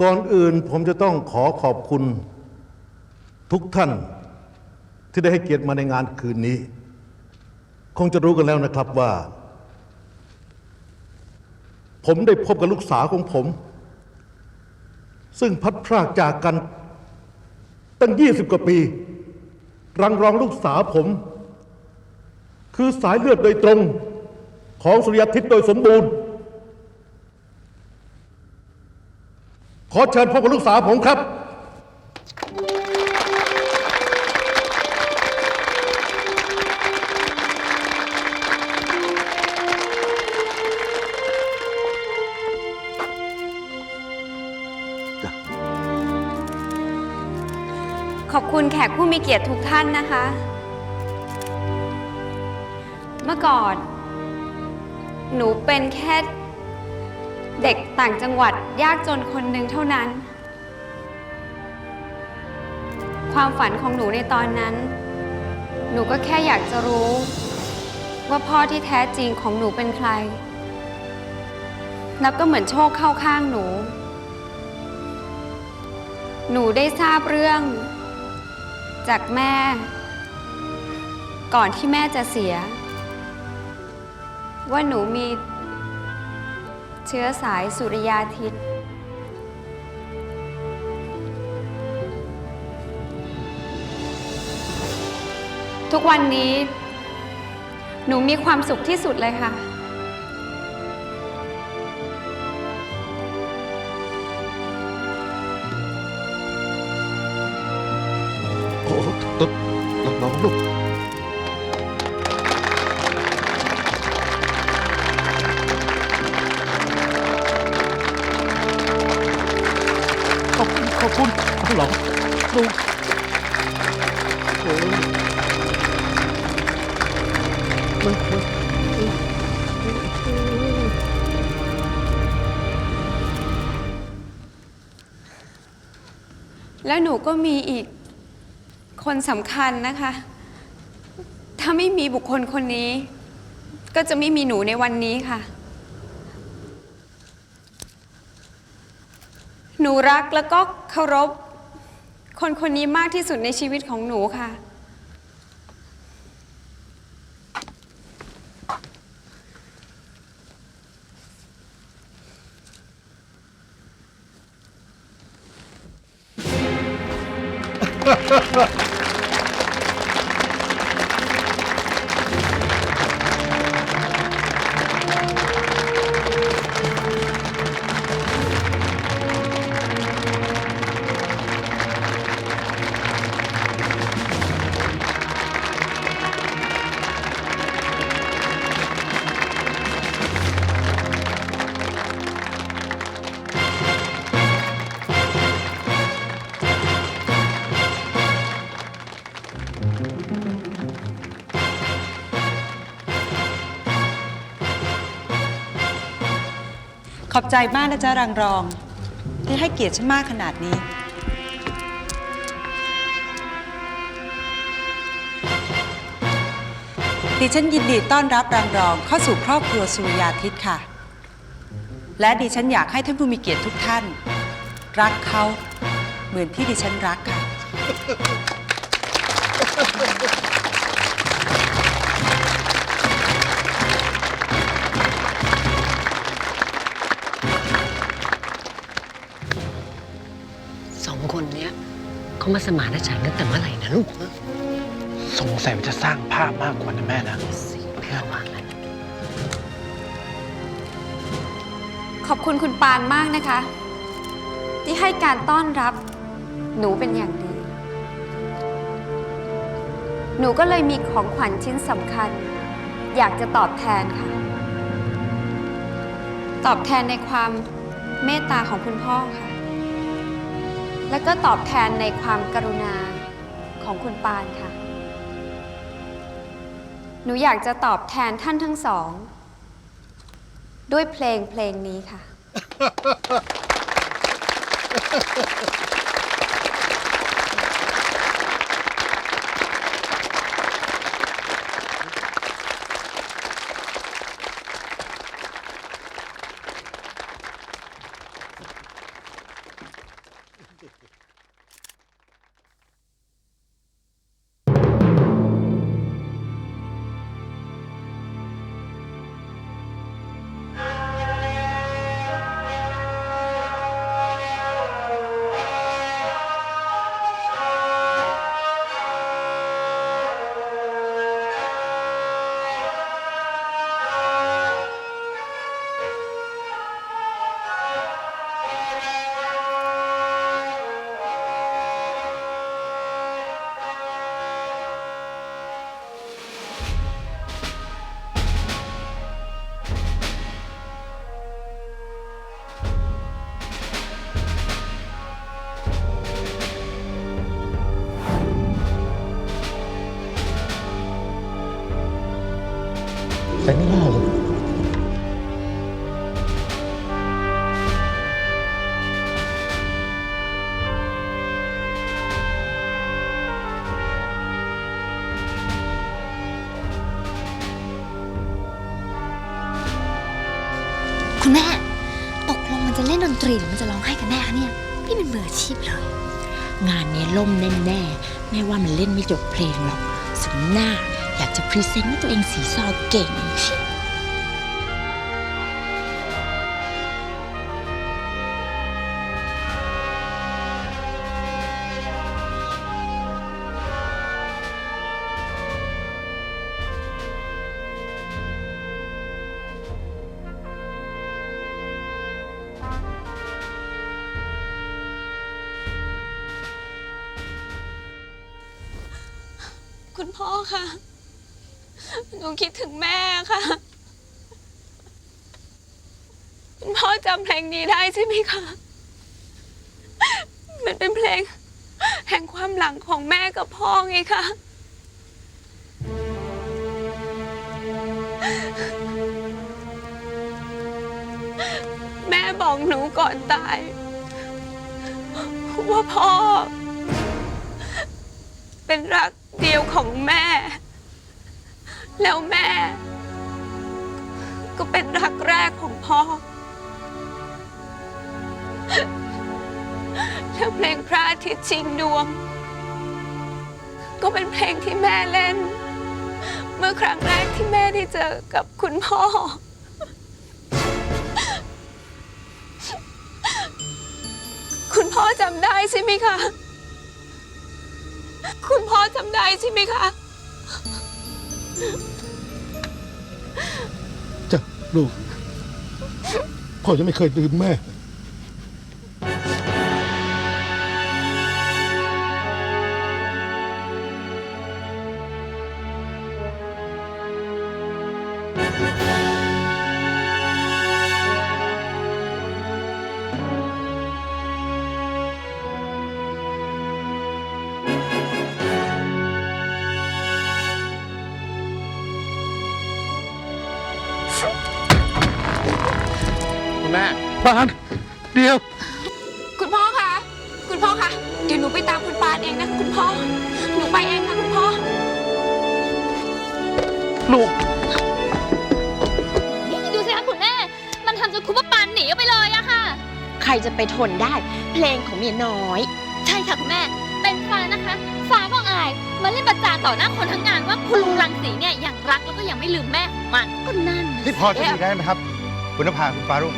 ก่อนอื่นผมจะต้องขอขอบคุณทุกท่านที่ได้ให้เกียรติมาในงานคืนนี้ คงจะรู้กันแล้วนะครับว่า ผมได้พบกับลูกสาวของผม ซึ่งพัดพรากจากกันตั้ง 20 กว่าปี รังรองลูกสาวผม คือสายเลือดโดยตรงของสุริยทิตโดยสมบูรณ์ ขอเชิญพบกับลูกสาวผมครับ ขอบคุณแขกผู้มีเกียรติทุกท่านนะคะ เมื่อก่อน หนูเป็นแค่เด็ก ต่างจังหวัดยากจนคนหนึ่งเท่านั้น ความฝันของหนูในตอนนั้น หนูก็แค่อยากจะรู้ ว่าพ่อที่แท้จริงของหนูเป็นใครแล้วก็เหมือนโชคเข้าข้างหนู หนูได้ทราบเรื่อง จากแม่ ก่อนที่แม่จะเสีย ว่าหนูมี เชื้อสายสุริยาทิตย์ ทุกวันนี้ หนูมีความสุขที่สุดเลยค่ะ หลองลูโอ้มันมันแล้วหนูก็มีอีกคนสำคัญนะคะ ถ้าไม่มีบุคคลคนนี้ ก็จะไม่มีหนูในวันนี้ค่ะ หนูรักแล้วก็เคารพ คนคนนี้มากที่สุดในชีวิตของหนูค่ะ ขอบใจมากนะจ๊ะรังรอง ที่ให้เกียรติฉันมากขนาดนี้ ดิฉันยินดีต้อนรับรังรองเข้าสู่ครอบครัวสุริยาทิตย์ค่ะ และดิฉันอยากให้ท่านผู้มีเกียรติทุกท่าน รักเขาเหมือนที่ดิฉันรักค่ะ เขามาสมานฉันท์ตั้งแต่เมื่อไหร่นะลูกฮะสงสัยมันจะสร้างภาพมากกว่านะแม่นะ สิแม่ว่างั้นขอบคุณคุณปานมากนะคะ ที่ให้การต้อนรับ หนูเป็นอย่างดี หนูก็เลยมีของขวัญชิ้นสำคัญ อยากจะตอบแทนค่ะ ตอบแทนในความเมตตาของคุณพ่อค่ะ และก็ตอบแทนในความกรุณาของคุณปานค่ะ หนูอยากจะตอบแทนท่านทั้งสอง ด้วยเพลงเพลงนี้ค่ะ จะเล่นดนตรีหรือมันจะร้องไห้กันแน่คะเนี่ย พี่เป็นมืออาชีพเลย งานนี้ล่มแน่แน่แม่ว่ามันเล่นไม่จบเพลงหรอกสมหน้าอยากจะพรีเซนต์ว่าตัวเองสีซอเก่ง คุณพ่อค่ะ หนูคิดถึงแม่ค่ะ คุณพ่อจำเพลงนี้ได้ใช่ไหมคะ มันเป็นเพลง แห่งความหลังของแม่กับพ่อไงคะแม่บอกหนูก่อนตาย ว่าพ่อ เป็นรัก เดียวของแม่ แล้วแม่ ก็เป็นรักแรกของพ่อ แล้วเพลงพระอาทิตย์ชิงดวง ก็เป็นเพลงที่แม่เล่น เมื่อครั้งแรกที่แม่ได้เจอกับคุณพ่อ คุณพ่อจำได้ใช่ไหมคะ คุณพ่อจำได้ใช่ไหมคะ จ้ะลูก พ่อจะไม่เคยลืมแม่ ปานเดียว คุณพ่อคะ คุณพ่อคะ เดี๋ยวหนูไปตามคุณปานเองนะคุณพ่อ หนูไปเองค่ะคุณพ่อ ลูก นี่ดูสิคะคุณแม่ มันทำจนคุณป้าปานหนีออกไปเลยอะค่ะ ใครจะไปทนได้ เพลงของเมียน้อย ใช่ค่ะคุณแม่ เป็นฟ้านะคะ ฟ้าก็อายมาเล่นประจานต่อหน้าคนทั้งงานว่าคุณลุงรังสีเนี่ยยังรักแล้วก็ยังไม่ลืมแม่ของมันก็นั่นน่ะนี่พอจะดีได้ไหมครับ คุณนภาคุณฟ้ารุ่ง